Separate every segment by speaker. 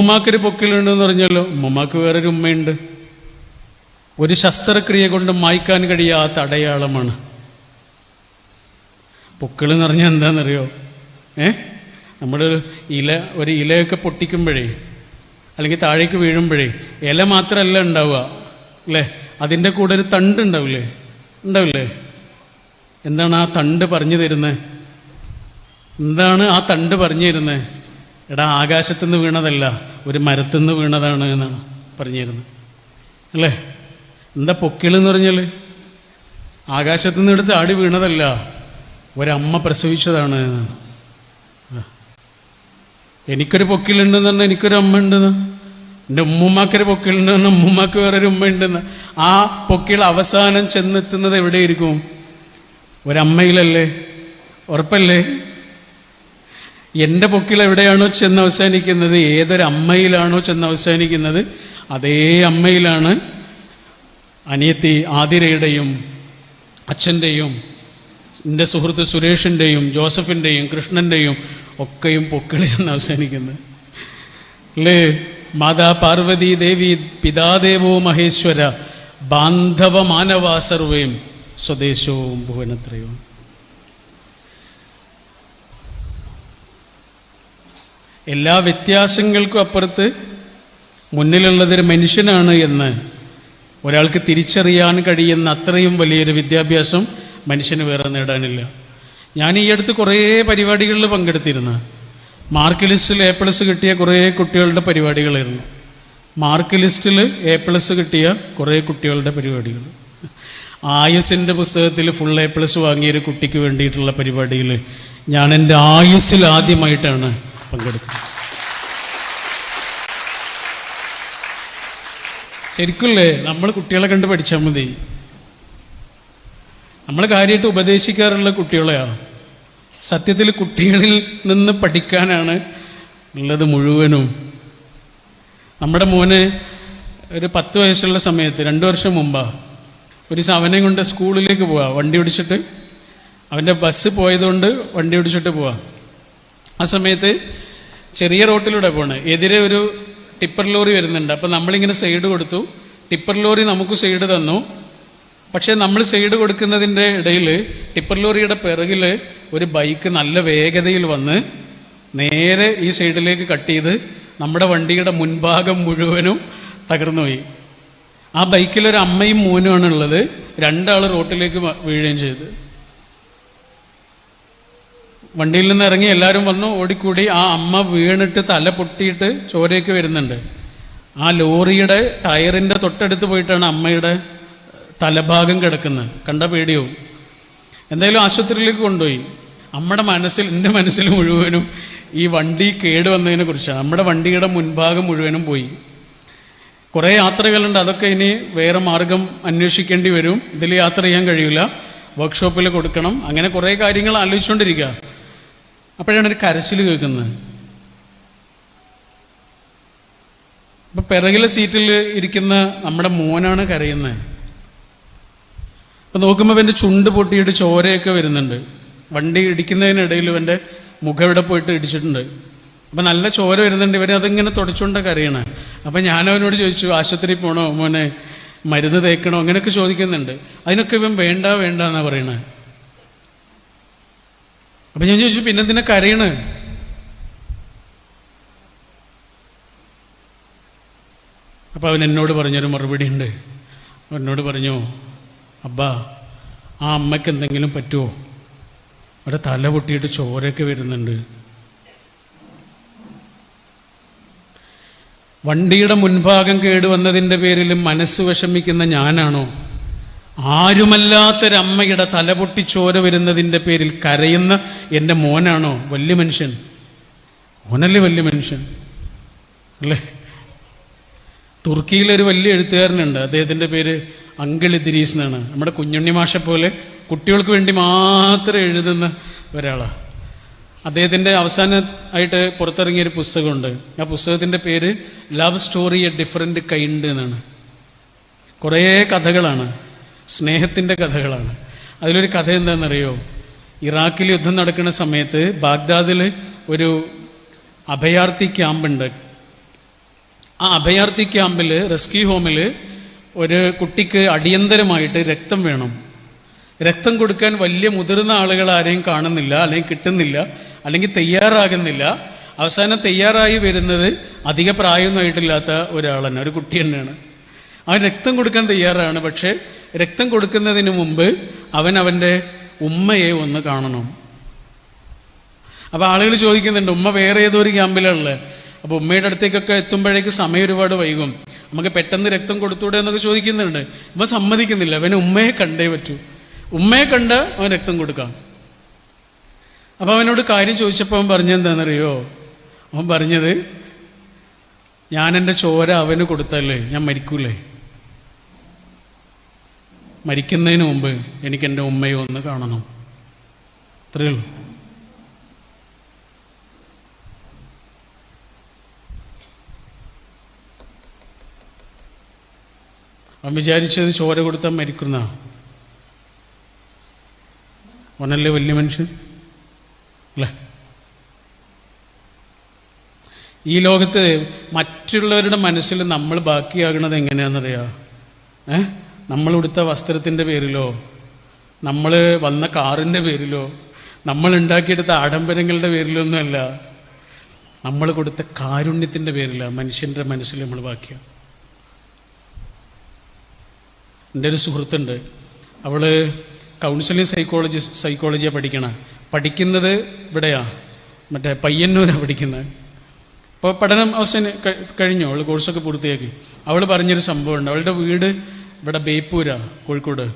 Speaker 1: ഉമ്മുമാക്കൊരു പൊക്കിലുണ്ടെന്ന് പറഞ്ഞല്ലോ. ഉമ്മുമാക്ക് വേറൊരു ഉമ്മയുണ്ട്. ഒരു ശസ്ത്രക്രിയ കൊണ്ട് മായ്ക്കാൻ കഴിയാത്ത അടയാളമാണ്. പൊക്കിൾ എന്ന് പറഞ്ഞാൽ എന്താണെന്നറിയോ ഏ? നമ്മൾ ഇല ഒരു ഇലയൊക്കെ പൊട്ടിക്കുമ്പോഴേ അല്ലെങ്കിൽ താഴേക്ക് വീഴുമ്പോഴേ ഇല മാത്രമല്ല ഉണ്ടാവുക അല്ലേ? അതിന്റെ കൂടെ ഒരു തണ്ട് ഉണ്ടാവില്ലേ? ഉണ്ടാവില്ലേ? എന്താണ് ആ തണ്ട് പറഞ്ഞു തരുന്നത്? എന്താണ് ആ തണ്ട് പറഞ്ഞു തരുന്നത്? എടാ ആകാശത്തു നിന്ന് വീണതല്ല ഒരു മരത്തു നിന്ന് വീണതാണ് എന്നാണ് പറഞ്ഞിരുന്നത്. അല്ലേ? എന്താ പൊക്കിളെന്ന് പറഞ്ഞാൽ ആകാശത്തുനിന്ന് എടുത്ത് ആടി വീണതല്ല ഒരമ്മ പ്രസവിച്ചതാണ് എന്നാണ്. എനിക്കൊരു പൊക്കിളുണ്ടെന്ന് പറഞ്ഞാൽ എനിക്കൊരു അമ്മ ഉണ്ടെന്ന്? എന്റെ ഉമ്മുമ്മാക്കൊരു പൊക്കിളുണ്ട് പറഞ്ഞാൽ ഉമ്മുമ്മാക്ക് വേറൊരു ഉമ്മ ഉണ്ടെന്ന്? ആ പൊക്കിൾ അവസാനം ചെന്നെത്തുന്നത് എവിടെയിരിക്കും? ഒരമ്മയിലല്ലേ? ഉറപ്പല്ലേ? എന്റെ പൊക്കിൾ എവിടെയാണോ ചെന്ന് അവസാനിക്കുന്നത് ഏതൊരു അമ്മയിലാണോ ചെന്ന് അവസാനിക്കുന്നത് അതേ അമ്മയിലാണ് അനിയത്തി ആതിരയുടെയും അച്ഛന്റെയും എന്റെ സുഹൃത്ത് സുരേഷിന്റെയും ജോസഫിന്റെയും കൃഷ്ണന്റെയും ഒക്കെയും പൊക്കിളി ചെന്ന് അവസാനിക്കുന്നത്. അല്ലേ മാതാ പാർവതി ദേവി പിതാദേവോ മഹേശ്വര ബാന്ധവ മാനവാ സർവേം സ്വദേശവും ഭുവനത്രയവും. എല്ലാ വ്യത്യാസങ്ങൾക്കും അപ്പുറത്ത് മുന്നിലുള്ളതൊരു മനുഷ്യനാണ് എന്ന് ഒരാൾക്ക് തിരിച്ചറിയാൻ കഴിയുന്ന അത്രയും വലിയൊരു വിദ്യാഭ്യാസം മനുഷ്യന് വേറെ നേടാനില്ല. ഞാൻ ഈ അടുത്ത് കുറേ പരിപാടികളിൽ പങ്കെടുത്തിരുന്നു. മാർക്ക് ലിസ്റ്റിൽ എ പ്ലസ് കിട്ടിയ കുറേ കുട്ടികളുടെ പരിപാടികളായിരുന്നു. മാർക്ക് ലിസ്റ്റിൽ എ പ്ലസ് കിട്ടിയ കുറേ കുട്ടികളുടെ പരിപാടികൾ. ആയുസിന്റെ പുസ്തകത്തിൽ ഫുൾ എ പ്ലസ് വാങ്ങിയൊരു കുട്ടിക്ക് വേണ്ടിയിട്ടുള്ള പരിപാടിയിൽ ഞാൻ എന്റെ ആയുസിൽ ആദ്യമായിട്ടാണ് പങ്കെടുക്കുന്നത് ശരിക്കുമല്ലേ? നമ്മൾ കുട്ടികളെ കണ്ട് പഠിച്ചാൽ മതി. നമ്മൾ കാര്യമായിട്ട് ഉപദേശിക്കാറുള്ള കുട്ടികളെയാണ്. സത്യത്തിൽ കുട്ടികളിൽ നിന്ന് പഠിക്കാനാണ് ഉള്ളത് മുഴുവനും. നമ്മുടെ മോന് ഒരു പത്ത് വയസ്സുള്ള സമയത്ത് രണ്ട് വർഷം മുമ്പാണ് ഒരു അവനെ കൊണ്ട് സ്കൂളിലേക്ക് പോവാ. വണ്ടി ഓടിച്ചിട്ട് അവന്റെ ബസ് പോയതുകൊണ്ട് വണ്ടി ഓടിച്ചിട്ട് പോവാ. ആ സമയത്ത് ചെറിയ റോട്ടിലൂടെ പോണ്. എതിരെ ഒരു ടിപ്പർ ലോറി വരുന്നുണ്ട്. അപ്പം നമ്മളിങ്ങനെ സൈഡ് കൊടുത്തു. ടിപ്പർ ലോറി നമുക്ക് സൈഡ് തന്നു. പക്ഷേ നമ്മൾ സൈഡ് കൊടുക്കുന്നതിന്റെ ഇടയിൽ ടിപ്പർ ലോറിയുടെ പിറകിൽ ഒരു ബൈക്ക് നല്ല വേഗതയിൽ വന്ന് നേരെ ഈ സൈഡിലേക്ക് കട്ട് ചെയ്ത് നമ്മുടെ വണ്ടിയുടെ മുൻഭാഗം മുഴുവനും തകർന്നുപോയി ആ ബൈക്കിൽ ഒരു അമ്മയും മോനുമാണ് ഉള്ളത്. രണ്ടാൾ റോട്ടിലേക്ക് വീഴുകയും ചെയ്തു. വണ്ടിയിൽ നിന്ന് ഇറങ്ങി എല്ലാവരും വന്നു. ഓടിക്കൂടി ആ അമ്മ വീണിട്ട് തല പൊട്ടിയിട്ട് ചോരയൊക്കെ വരുന്നുണ്ട്. ആ ലോറിയുടെ ടയറിന്റെ തൊട്ടടുത്ത് പോയിട്ടാണ് അമ്മയുടെ തലഭാഗം കിടക്കുന്നത്. കണ്ട പേടിയാവും എന്തായാലും ആശുപത്രിയിലേക്ക് കൊണ്ടുപോയി. നമ്മുടെ മനസ്സിൽ എന്റെ മനസ്സിൽ മുഴുവനും ഈ വണ്ടി കേടുവന്നതിനെ കുറിച്ചാണ്. നമ്മുടെ വണ്ടിയുടെ മുൻഭാഗം മുഴുവനും പോയി. കുറേ യാത്രകളുണ്ട്. അതൊക്കെ ഇനി വേറെ മാർഗം അന്വേഷിക്കേണ്ടി വരും. ഇതിൽ യാത്ര ചെയ്യാൻ കഴിയില്ല. വർക്ക്ഷോപ്പിൽ കൊടുക്കണം. അങ്ങനെ കുറേ കാര്യങ്ങൾ ആലോചിച്ചുകൊണ്ടിരിക്കുക. അപ്പോഴാണ് ഒരു കരച്ചിൽ കേൾക്കുന്നത്. അപ്പം പിറകിലെ സീറ്റിൽ ഇരിക്കുന്ന നമ്മുടെ മോനാണ് കരയുന്നത്. അപ്പം നോക്കുമ്പോൾ എന്റെ ചുണ്ട് പൊട്ടിയിട്ട് ചോരയൊക്കെ വരുന്നുണ്ട്. വണ്ടി ഇടിക്കുന്നതിനിടയിൽ ഇവന്റെ മുഖം ഇവിടെ പോയിട്ട് ഇടിച്ചിട്ടുണ്ട്. അപ്പൊ നല്ല ചോര വരുന്നുണ്ട്. ഇവരെ അതിങ്ങനെ തുടച്ചുകൊണ്ട് കരയണേ. അപ്പൊ ഞാനവനോട് ചോദിച്ചു ആശുപത്രി പോണോ മോനെ? മരുന്ന് തേക്കണോ? അങ്ങനെയൊക്കെ ചോദിക്കുന്നുണ്ട്. അതിനൊക്കെ ഇവൻ വേണ്ട വേണ്ട എന്നാണ് പറയണേ. അപ്പൊ ഞാൻ ചോദിച്ചു പിന്നെന്തിനാ കരയണ്? അപ്പൊ അവൻ എന്നോട് പറഞ്ഞൊരു മറുപടി ഉണ്ട്. എന്നോട് പറഞ്ഞു അബ്ബാ ആ അമ്മയ്ക്ക് എന്തെങ്കിലും പറ്റുമോ അവിടെ തല പൊട്ടിയിട്ട് ചോരയൊക്കെ വരുന്നുണ്ട്. വണ്ടിയുടെ മുൻഭാഗം കേടുവന്നതിന്റെ പേരിൽ മനസ്സ് വിഷമിക്കുന്ന ഞാനാണോ? ആരുമല്ലാത്തൊരമ്മയുടെ തലപൊട്ടി ചോര വരുന്നതിന്റെ പേരിൽ കരയുന്ന എന്റെ മോനാണോ വലിയ മനുഷ്യൻ? മോനല്ലേ വലിയ മനുഷ്യൻ? അല്ലേ? തുർക്കിയിലൊരു വലിയ എഴുത്തുകാരനുണ്ട്. അദ്ദേഹത്തിന്റെ പേര് അങ്കിൾ ഇദ്രീസ് എന്നാണ്. നമ്മുടെ കുഞ്ഞുണ്ണി മാഷ പോലെ കുട്ടികൾക്ക് വേണ്ടി മാത്രം എഴുതുന്ന ഒരാളാണ് അദ്ദേഹത്തിന്റെ അവസാനമായിട്ട് പുറത്തിറങ്ങിയൊരു പുസ്തകമുണ്ട്. ആ പുസ്തകത്തിന്റെ പേര് love story a different kind എന്നാണ്. കുറേ കഥകളാണ്. സ്നേഹത്തിന്റെ കഥകളാണ്. അതിലൊരു കഥ എന്താണെന്നറിയോ? ഇറാഖിൽ യുദ്ധം നടക്കുന്ന സമയത്ത് ബാഗ്ദാദിൽ ഒരു അഭയാർത്ഥി ക്യാമ്പുണ്ട്. ആ അഭയാർത്ഥി ക്യാമ്പിൽ റെസ്ക്യൂ ഹോമിൽ ഒരു കുട്ടിക്ക് അടിയന്തരമായിട്ട് രക്തം വേണം. രക്തം കൊടുക്കാൻ വലിയ മുതിർന്ന ആളുകൾ ആരെയും കാണുന്നില്ല അല്ലെങ്കിൽ കിട്ടുന്നില്ല അല്ലെങ്കിൽ തയ്യാറാകുന്നില്ല. അവസാനം തയ്യാറായി വരുന്നത് അധിക പ്രായമൊന്നുമായിട്ടില്ലാത്ത ഒരാൾ തന്നെ ഒരു കുട്ടി തന്നെയാണ്. അവൻ രക്തം കൊടുക്കാൻ തയ്യാറാണ് പക്ഷേ രക്തം കൊടുക്കുന്നതിന് മുമ്പ് അവൻ അവന്റെ ഉമ്മയെ ഒന്ന് കാണണം. അപ്പോൾ ആളുകൾ ചോദിക്കുന്നുണ്ട് ഉമ്മ വേറെ ഏതോ ഒരു ക്യാമ്പിലുള്ളത് അപ്പോൾ ഉമ്മയുടെ അടുത്തേക്കൊക്കെ എത്തുമ്പോഴേക്ക് സമയം ഒരുപാട് വൈകും. നമുക്ക് പെട്ടെന്ന് രക്തം കൊടുത്തൂടെ? എന്നൊക്കെ ചോദിക്കുന്നുണ്ട്. ഇവ സമ്മതിക്കുന്നില്ല. അവന് ഉമ്മയെ കണ്ടേ പറ്റൂ. ഉമ്മയെ കണ്ട് അവൻ രക്തം കൊടുക്കാം. അപ്പോൾ അവനോട് കാര്യം ചോദിച്ചപ്പോൾ അവൻ പറഞ്ഞെന്താണെന്നറിയോ അവൻ പറഞ്ഞത് ഞാൻ എന്റെ ചോര അവന് കൊടുത്തല്ലേ? ഞാൻ മരിക്കൂലേ? മരിക്കുന്നതിന് മുമ്പ് എനിക്ക് എന്റെ ഉമ്മയെ ഒന്ന് കാണണം. അത്രയേ ഉള്ളൂ. അവൻ വിചാരിച്ചത് ചോര കൊടുത്താൽ മരിക്കുന്ന ഒന്നല്ലേ വലിയ മനുഷ്യൻ? അല്ലേ? ഈ ലോകത്ത് മറ്റുള്ളവരുടെ മനസ്സിൽ നമ്മൾ ബാക്കിയാകണത് എങ്ങനെയാണെന്നറിയാം ഏ? നമ്മൾ ഉടുത്ത വസ്ത്രത്തിന്റെ പേരിലോ നമ്മൾ വന്ന കാറിന്റെ പേരിലോ നമ്മൾ ഉണ്ടാക്കിയെടുത്ത ആഡംബരങ്ങളുടെ പേരിലൊന്നുമല്ല നമ്മൾ കൊടുത്ത കാരുണ്യത്തിന്റെ പേരിലാണ് മനുഷ്യന്റെ മനസ്സിൽ നമ്മൾ ബാക്കിയാണ് എന്റെ ഒരു സുഹൃത്തുണ്ട്. അവൾ കൗൺസിലിംഗ് സൈക്കോളജി സൈക്കോളജിയാണ് പഠിക്കണ. പഠിക്കുന്നത് ഇവിടെയാ. മറ്റേ പയ്യന്നൂരാണ് പഠിക്കുന്നത്. അപ്പോൾ പഠനം അവസാനം കഴിഞ്ഞു. അവൾ കോഴ്സൊക്കെ പൂർത്തിയാക്കി. അവൾ പറഞ്ഞൊരു സംഭവമുണ്ട്. അവളുടെ വീട് ഇവിടെ ബേപ്പൂരാ കോഴിക്കോട്.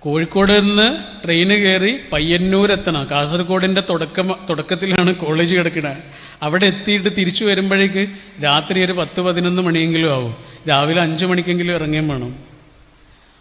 Speaker 1: കോഴിക്കോട് നിന്ന് ട്രെയിന് കയറി പയ്യന്നൂർ എത്തണം കാസർഗോഡിന്റെ തുടക്കം തുടക്കത്തിലാണ് കോളേജ് കിടക്കുന്നത് അവിടെ എത്തിയിട്ട് തിരിച്ചു വരുമ്പോഴേക്ക് രാത്രി ഒരു പത്ത് പതിനൊന്ന് മണിയെങ്കിലും ആവും. രാവിലെ അഞ്ച് മണിക്കെങ്കിലും ഇറങ്ങുകയും വേണം.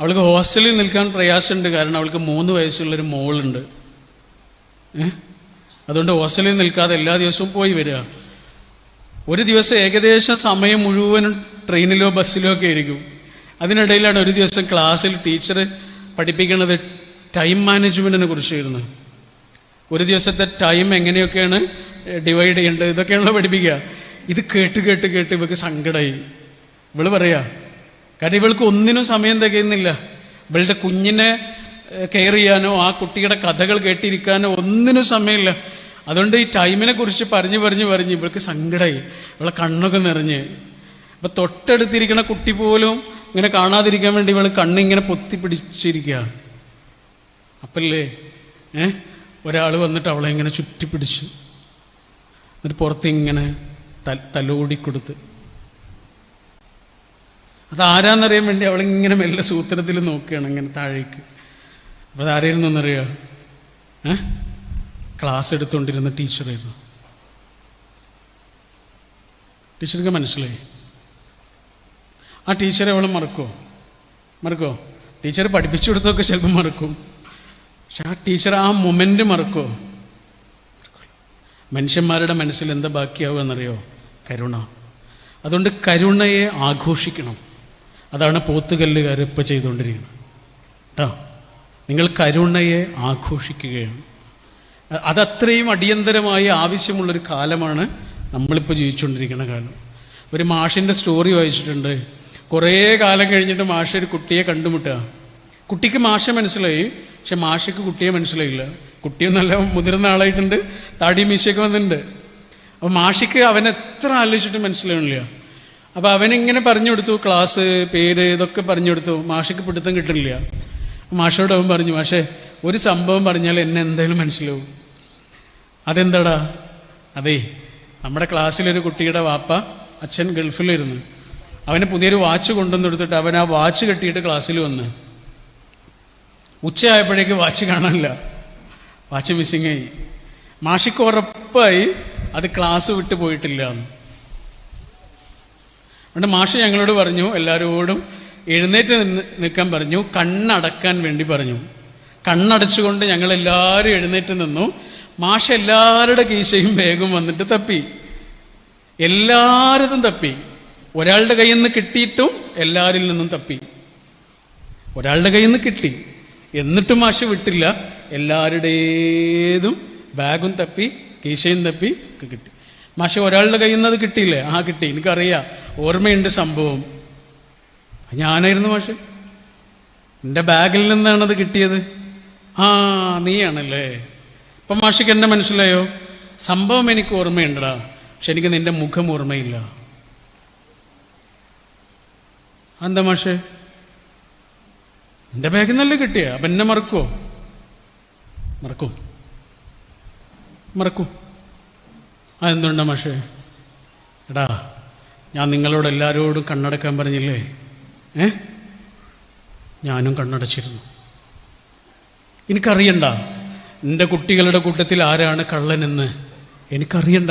Speaker 1: അവൾക്ക് ഹോസ്റ്റലിൽ നിൽക്കാൻ പ്രയാസമുണ്ട്. കാരണം അവൾക്ക് മൂന്ന് വയസ്സുള്ളൊരു മോളുണ്ട്? അതുകൊണ്ട് ഹോസ്റ്റലിൽ നിൽക്കാതെ എല്ലാ ദിവസവും പോയി വരിക. ഒരു ദിവസം ഏകദേശം സമയം മുഴുവനും ട്രെയിനിലോ ബസ്സിലോ ഒക്കെ ആയിരിക്കും. അതിനിടയിലാണ് ഒരു ദിവസം ക്ലാസ്സിൽ ടീച്ചർ പഠിപ്പിക്കുന്നത് ടൈം മാനേജ്മെന്റിനെ കുറിച്ചായിരുന്നു. ഒരു ദിവസത്തെ ടൈം എങ്ങനെയൊക്കെയാണ് ഡിവൈഡ് ചെയ്യേണ്ടത് ഇതൊക്കെയാണല്ലോ പഠിപ്പിക്കുക. ഇത് കേട്ട് കേട്ട് കേട്ട് ഇവൾക്ക് സങ്കടമായി ഇവൾ പറയാ കാരണം ഇവൾക്ക് ഒന്നിനും സമയം തികയുന്നില്ല. ഇവളുടെ കുഞ്ഞിനെ കെയർ ചെയ്യാനോ ആ കുട്ടിയുടെ കഥകൾ കേട്ടിരിക്കാനോ ഒന്നിനും സമയമില്ല. അതുകൊണ്ട് ഈ ടൈമിനെ കുറിച്ച് പറഞ്ഞു പറഞ്ഞു പറഞ്ഞ് ഇവൾക്ക് സങ്കടമായി ഇവളെ കണ്ണൊക്കെ നിറഞ്ഞ്. അപ്പൊ തൊട്ടടുത്തിരിക്കുന്ന കുട്ടി പോലും ഇങ്ങനെ കാണാതിരിക്കാൻ വേണ്ടി ഇവൾ കണ്ണിങ്ങനെ പൊത്തി പിടിച്ചിരിക്കുക അപ്പല്ലേ? ഏ? ഒരാൾ വന്നിട്ട് അവളെ ഇങ്ങനെ ചുറ്റി പിടിച്ച് എന്നിട്ട് പുറത്തിങ്ങനെ ത തലോടി കൊടുത്ത്. അതാരാന്നറിയാൻ വേണ്ടി അവളിങ്ങനെ മെല്ലെ സൂത്രത്തിൽ നോക്കുകയാണ് ഇങ്ങനെ താഴേക്ക്. അപ്പോൾ അതാരായിരുന്നു എന്നറിയാം ഏ? ക്ലാസ് എടുത്തുകൊണ്ടിരുന്ന ടീച്ചറായിരുന്നു. ടീച്ചർക്ക് മനസ്സിലായി. ആ ടീച്ചറെ അവൾ മറക്കുമോ മറക്കുമോ ടീച്ചർ പഠിപ്പിച്ചു കൊടുത്തൊക്കെ ചിലപ്പോൾ മറക്കും. പക്ഷെ ആ ടീച്ചർ ആ മൊമെന്റ് മറക്കുമോ മനുഷ്യന്മാരുടെ മനസ്സിൽ എന്താ ബാക്കിയാവുക എന്നറിയോ? കരുണ. അതുകൊണ്ട് കരുണയെ ആഘോഷിക്കണം. അതാണ് പോത്തുകല്ലുകാർ ഇപ്പോൾ ചെയ്തുകൊണ്ടിരിക്കുന്നത്. കേട്ടോ നിങ്ങൾ കരുണയെ ആഘോഷിക്കുകയാണ്. അതത്രയും അടിയന്തരമായി ആവശ്യമുള്ളൊരു കാലമാണ് നമ്മളിപ്പോൾ ജീവിച്ചുകൊണ്ടിരിക്കുന്ന കാലം. ഒരു മാഷിന്റെ സ്റ്റോറി വായിച്ചിട്ടുണ്ട്. കുറേ കാലം കഴിഞ്ഞിട്ട് മാഷ ഒരു കുട്ടിയെ കണ്ടുമുട്ടുക. കുട്ടിക്ക് മാഷ മനസ്സിലായി പക്ഷെ മാഷയ്ക്ക് കുട്ടിയെ മനസ്സിലായില്ല. കുട്ടിയും നല്ല മുതിർന്ന ആളായിട്ടുണ്ട് താടി മീശയൊക്കെ വന്നിട്ടുണ്ട്. അപ്പോൾ മാഷിക്ക് അവൻ എത്ര ആലോചിച്ചിട്ട് മനസ്സിലാവണില്ല. അപ്പോൾ അവനിങ്ങനെ പറഞ്ഞു കൊടുത്തു ക്ലാസ് പേര് ഇതൊക്കെ പറഞ്ഞു കൊടുത്തു മാഷയ്ക്ക് പിടുത്തം കിട്ടുന്നില്ല. മാഷയോട് അവൻ പറഞ്ഞു മാഷേ ഒരു സംഭവം പറഞ്ഞാൽ എന്നെ എന്തായാലും മനസ്സിലാവും. അതെന്താടാ? അതെ നമ്മുടെ ക്ലാസ്സിലൊരു കുട്ടിയുടെ വാപ്പ അച്ഛൻ ഗൾഫിലിരുന്നു. അവന് പുതിയൊരു വാച്ച് കൊണ്ടുവന്ന് കൊടുത്തിട്ട് അവൻ ആ വാച്ച് കെട്ടിയിട്ട് ക്ലാസ്സിൽ വന്ന്. ഉച്ചയായപ്പോഴേക്ക് വാച്ച് കാണാനില്ല. വാച്ച് മിസ്സിങ് ആയി. മാഷിക്ക് ഉറപ്പായി അത് ക്ലാസ് വിട്ട് പോയിട്ടില്ല എന്ന്. അതുകൊണ്ട് മാഷ് ഞങ്ങളോട് പറഞ്ഞു എല്ലാവരോടും എഴുന്നേറ്റ് നിൽക്കാൻ പറഞ്ഞു കണ്ണടക്കാൻ വേണ്ടി പറഞ്ഞു. കണ്ണടച്ചുകൊണ്ട് ഞങ്ങളെല്ലാവരും എഴുന്നേറ്റ് നിന്നു. മാഷ് എല്ലാവരുടെ കീശയും വേഗം വന്നിട്ട് തപ്പി. എല്ലാവരും തപ്പി. ഒരാളുടെ കയ്യിൽ നിന്ന് കിട്ടിയിട്ടും എല്ലാവരിൽ നിന്നും തപ്പി. ഒരാളുടെ കയ്യിൽ നിന്ന് കിട്ടി. എന്നിട്ടും മാഷ് വിട്ടില്ല. എല്ലാവരുടേതും ബാഗും തപ്പി കീശയും തപ്പി കിട്ടി. മാഷെ ഒരാളുടെ കയ്യിൽ നിന്ന് അത് കിട്ടിയില്ലേ? ആ കിട്ടി. എനിക്കറിയാം. ഓർമ്മയുണ്ട് സംഭവം. ഞാനായിരുന്നു മാഷെ. എന്റെ ബാഗിൽ നിന്നാണത് കിട്ടിയത്. ആ നീയാണല്ലേ? ഇപ്പം മാഷിക്ക് എന്നെ മനസ്സിലായോ? സംഭവം എനിക്ക് ഓർമ്മയുണ്ടടാ. പക്ഷെ എനിക്ക് നിന്റെ മുഖം ഓർമ്മയില്ല. എന്താ മാഷെ? എന്റെ ബാഗിൽ നിന്നല്ലേ കിട്ടിയ? അപ്പം എന്നെ മറക്കുമോ മറക്കും. മറക്കും. ആ മാഷേ? എടാ ഞാൻ നിങ്ങളോട് എല്ലാവരോടും കണ്ണടക്കാൻ പറഞ്ഞില്ലേ? ഏ? ഞാനും കണ്ണടച്ചിരുന്നു. എനിക്കറിയണ്ട. എന്റെ കുട്ടികളുടെ കൂട്ടത്തിൽ ആരാണ് കള്ളനെന്ന് എനിക്കറിയണ്ട.